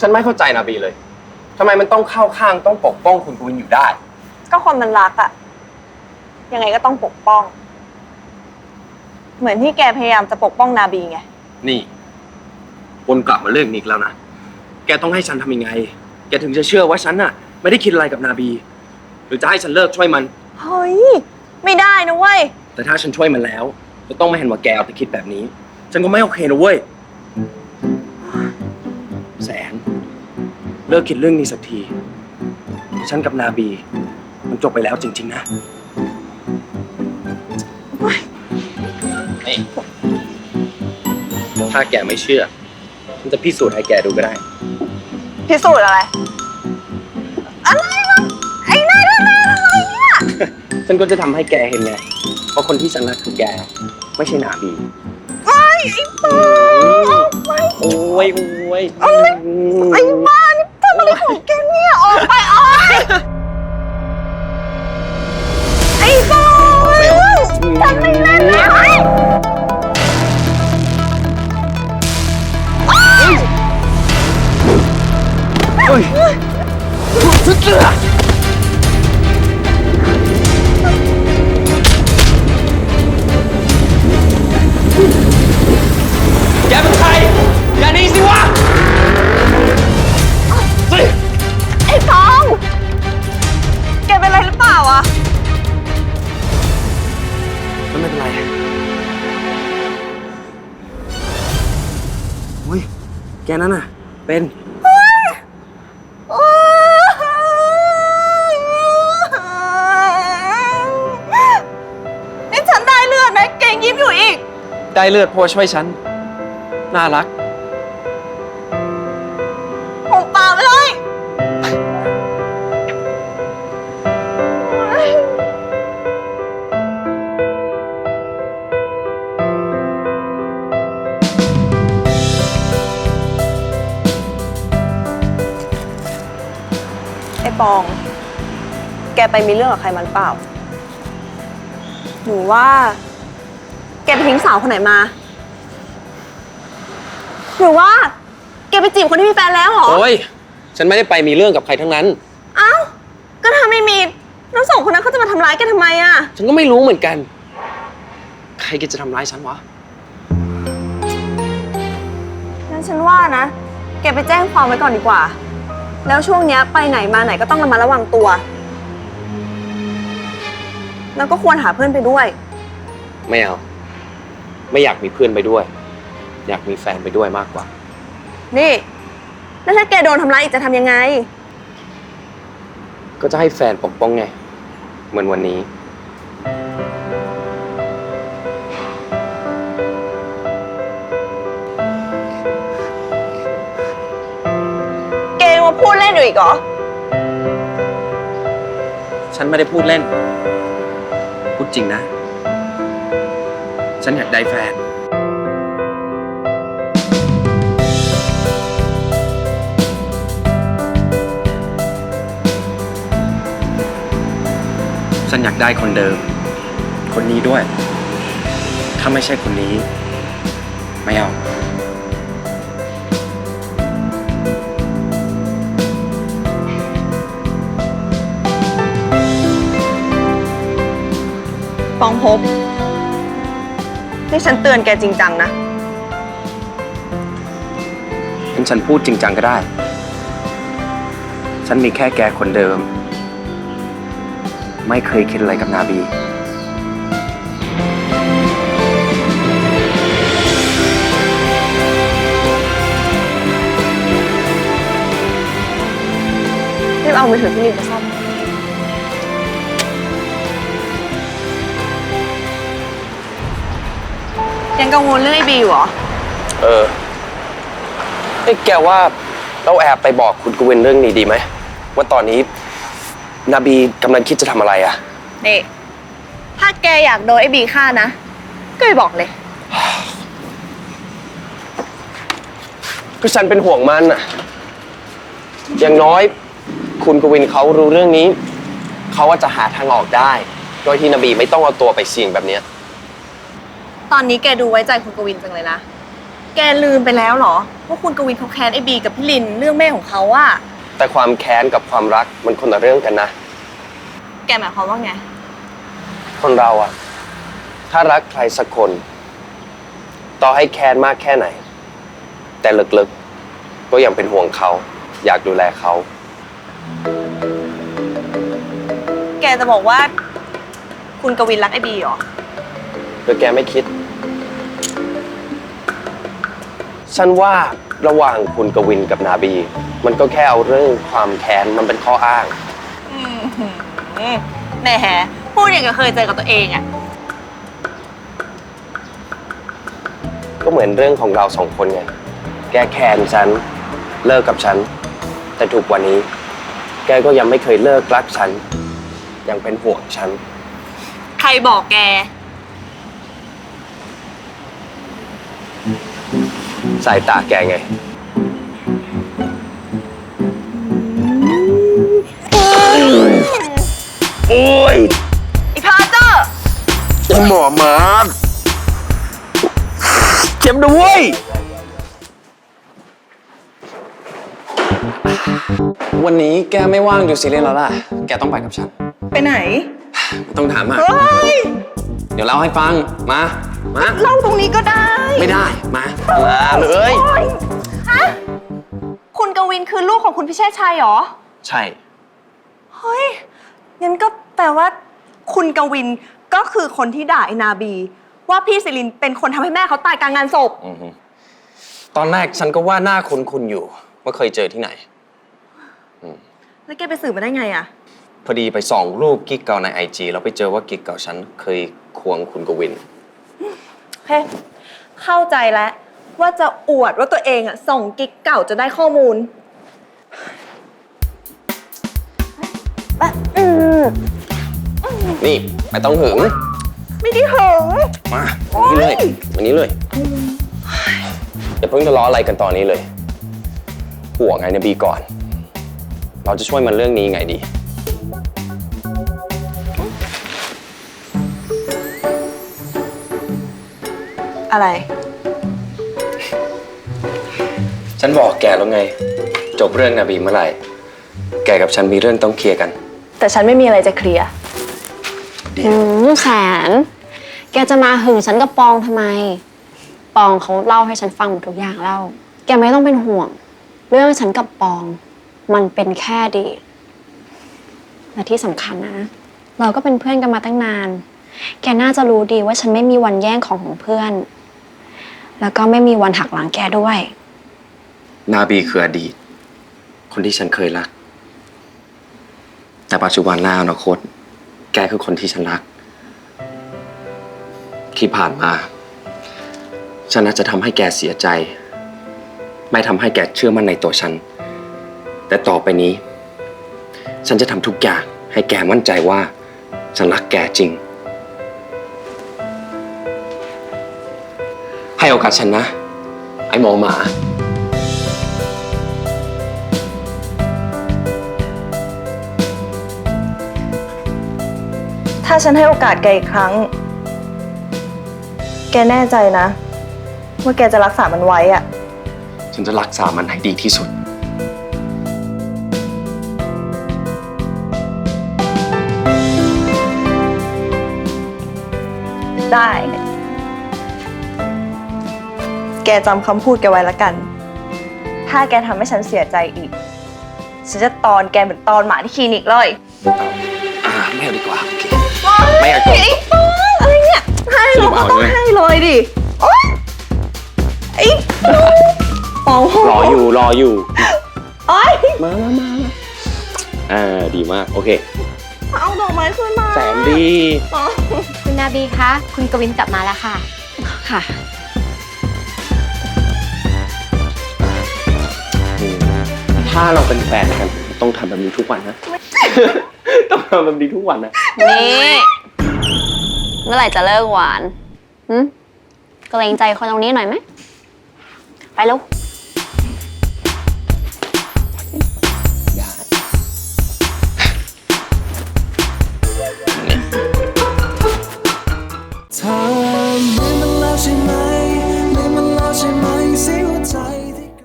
ฉันไม่เข้าใจนาบีเลยทำไมมันต้องเข้าข้างต้องปกป้องคุณกวินอยู่ได้ ก็คนมันรักอะยังไงก็ต้องปกป้อง เหมือนที่แกพยายามจะปกป้องนาบีไง นี่วนกลับมาเรื่องนี้อีกแล้วนะ แกต้องให้ฉันทำยังไง แกถึงจะเชื่อว่าฉันน่ะ ไม่ได้คิดอะไรกับนาบี หรือจะให้ฉันเลิกช่วยมัน เฮ้ย ไม่ได้นะเว้ย แต่ถ้าฉันช่วยมันแล้วจะต้องไม่เห็นว่าแกเอาแต่คิดแบบนี้ ฉันก็ไม่โอเคนะเว้ย ลิกคิดเรื่องนี้สักที ฉันกับนาบี มันจบไปแล้วจริง ๆ นะ นี่ถ้าแกไม่เชื่อฉันจะพิสูจน์ให้แกดูก็ได้ พิสูจน์อะไร อะไรวะไอ้นายทำอะไรเนี่ย ฉันก็จะทำให้แกเห็นไงว่าคนที่ฉันรักคือแก ไม่ใช่นาบี ไอ้ไอ้ปอไอ้โอ้ยโอ้ย ไอ้บ้า ยสุดเสือแกเป็นใครอย่าหนีสิวะเฮ้ยไอ้ฟองแกเป็นอะไรหรือเปล่าอะไม่เป็นไรเฮ้ยแกนั่นน่ะ เป็น ยังยิ้มอยู่อีก ได้เลือดเพราะว่าช่วยฉัน น่ารัก ผมเปล่าไปเลย ไอ้ปอง แกไปมีเรื่องกับใครมันเปล่า หนูว่า แกไปทิ้งสาวคนไหนมา หรือว่า แกไปจีบคนที่มีแฟนแล้วเหรอ โอ้ย ฉันไม่ได้ไปมีเรื่องกับใครทั้งนั้น เอ้า ก็ถ้าไม่มีแล้วสองคนนั้นเขาจะมาทำร้ายแกทำไมอะฉันก็ไม่รู้เหมือนกัน ใครก็จะทำร้ายฉันวะ งั้นฉันว่านะ แกไปแจ้งความไว้ก่อนดีกว่า แล้วช่วงเนี้ยไปไหนมาไหนก็ต้องระมัดระวังตัว แล้วก็ควรหาเพื่อนไปด้วย ไม่เอา ไม่อยากมีเพื่อนไปด้วย อยากมีแฟนไปด้วยมากกว่า นี่ แล้วถ้าแกโดนทำร้ายอีกจะทำยังไง ก็จะให้แฟนปกป้องไง เหมือนวันนี้ แกยังมาพูดเล่นอยู่อีกเหรอ ฉันไม่ได้พูดเล่น พูดจริงนะ ฉันอยากได้แฟน ฉันอยากได้คนเดิม คนนี้ด้วย ถ้าไม่ใช่คนนี้ ไม่เอาฟองพบ นี่ฉันเตือนแกจริงจังนะ งั้นฉันพูดจริงจังก็ได้ ฉันมีแค่แกคนเดิม ไม่เคยคิดอะไรกับนาบี รีบเอามือถือพี่ลินไปซ่อม ยังกังวลเรื่องไอ้บีอยู่เหรอ เออไอ้ยแกว่าเราแอบไปบอกคุณกวินเรื่องนี้ดีไหม ว่าตอนนี้ นาบีกำลังคิดจะทำอะไรอะนี่ ถ้าแกอยากโดนไอ้บีฆ่านะ ก็ไปบอกเลย ก็ฉันเป็นห่วงมันอะอย่างน้อยคุณกวินเขารู้เรื่องนี้ เขาว่าจะหาทางออกได้ โดยที่นบีไม่ต้องเอาตัวไปเสี่ยงแบบเนี้ย ตอนนี้แกดูไว้ใจคุณกวินจังเลยนะ แกลืมไปแล้วเหรอว่าคุณกวินเขาแค้นไอ้บีกับพี่ลินเรื่องแม่ของเขาอะแต่ความแค้นกับความรักมันคนละเรื่องกันนะ แกหมายความว่าไง คนเราอะถ้ารักใครสักคน ต่อให้แค้นมากแค่ไหน แต่ลึกๆ ก็ยังเป็นห่วงเขา อยากดูแลเขา แกจะบอกว่า คุณกวินรักไอ้บีเหรอหรือแกไม่คิด ฉันว่าระหว่างคุณกวินกับนาบี มันก็แค่เอาเรื่องความแค้นมันเป็นข้ออ้างอืมแหมพูดอย่างกับเคยเจอกับตัวเองอะก็เหมือนเรื่องของเราสองคนไง แกแค้นฉัน เลิกกับฉัน แต่ถูกวันนี้ แกก็ยังไม่เคยเลิกรักฉัน ยังเป็นห่วงฉัน ใครบอกแก สายตาแกไง โอ้ยอีพาเจอร์ไอ้หมอมาเจ็บด้วย วันนี้แกไม่ว่างดูซีรีส์แล้วล่ะ แกต้องไปกับฉัน ไปไหน ไม่ต้องถามอะ เฮ้ย เดี๋ยวเล่าให้ฟัง มา มาเล่าตรงนี้ก็ได้ ไม่ได้ มามาเลยฮะคุณกวินคือลูกของคุณพิเชษชัยเหรอ ใช่ เฮ้ย งั้นก็แปลว่า คุณกวินก็คือคนที่ด่าไอ้นาบี ว่าพี่สิรินเป็นคนทำให้แม่เขาตายกลางงานศพ อือฮึตอนแรกฉันก็ว่าหน้าคุ้นคุณอยู่ ว่าเคยเจอที่ไหน แล้วแกไปสืบมาได้ไงอะพอดีไปส่องรูปกิ๊กเก่าในไอจีแล้วไปเจอว่ากิ๊กเก่าฉันเคยควงคุณกวินโอ เค เข้าใจแล้วว่าจะอวดว่าตัวเองอะส่งกิ๊กเก่าจะได้ข้อมูลอะอืมนี่ไม่ต้องหึงไม่ได้หึงมาวันนี้เลยวันนี้เลยอย่าเพิ่งทะเลาะอะไรกันตอนนี้เลยห่วงไงนบีก่อน เราจะช่วยมันเรื่องนี้ไงดี อะไร ฉันบอกแกแล้วไง จบเรื่องนบีเมื่อไหร่ แกกับฉันมีเรื่องต้องเคลียร์กัน แต่ฉันไม่มีอะไรจะเคลียร์ อืมแสน แกจะมาหึงฉันกับปองทำไม ปองเขาเล่าให้ฉันฟังหมดทุกอย่างแล้ว แกไม่ต้องเป็นห่วง เรื่องฉันกับปอง มันเป็นแค่อดีตและที่สำคัญนะ เราก็เป็นเพื่อนกันมาตั้งนาน แกน่าจะรู้ดีว่าฉันไม่มีวันแย่งของของเพื่อน แล้วก็ไม่มีวันหักหลังแกด้วย นาบีคืออดีต คนที่ฉันเคยรัก แต่ปัจจุบันหน้าอนาคต แกคือคนที่ฉันรัก ที่ผ่านมา ฉันอาจจะทำให้แกเสียใจ ไม่ทำให้แกเชื่อมั่นในตัวฉัน แต่ต่อไปนี้ ฉันจะทำทุกอย่างให้แกมั่นใจว่า ฉันรักแกจริง ให้โอกาสฉันนะ ไอ้หมอหมา ถ้าฉันให้โอกาสแกอีกครั้ง แกแน่ใจนะ ว่าแกจะรักษามันไว้อะฉันจะรักษามันให้ดีที่สุด ได้ แกจำคำพูดแกไว้ละกัน ถ้าแกทำให้ฉันเสียใจอีก ฉันจะตอนแกเหมือนตอนหมาที่คลินิกเลย อ่าไม่เอาดีกว่าโอเค ไม่อยากโกงไอ้ป้าอะไรเนี่ยให้เราก็ต้องเอาเลยให้เลยดิโอ๊ยไอ้ปองรออยู่รออยู่ โอ๊ยมามามาอ่าดีมากโอเค เอาดอกไม้ขึ้นมาแสนดี ปอง คุณนาบีคะ คุณกวินกลับมาแล้วค่ะ ค่ะ ถ้าเราเป็นแฟนกันต้องทำแบบนี้ทุกวันนะ ต้องทำแบบนี้ทุกวันนะ นี่ เมื่อไหร่จะเลิกหวานหึเกรงใจคนตรงนี้หน่อยไหม ไปลูก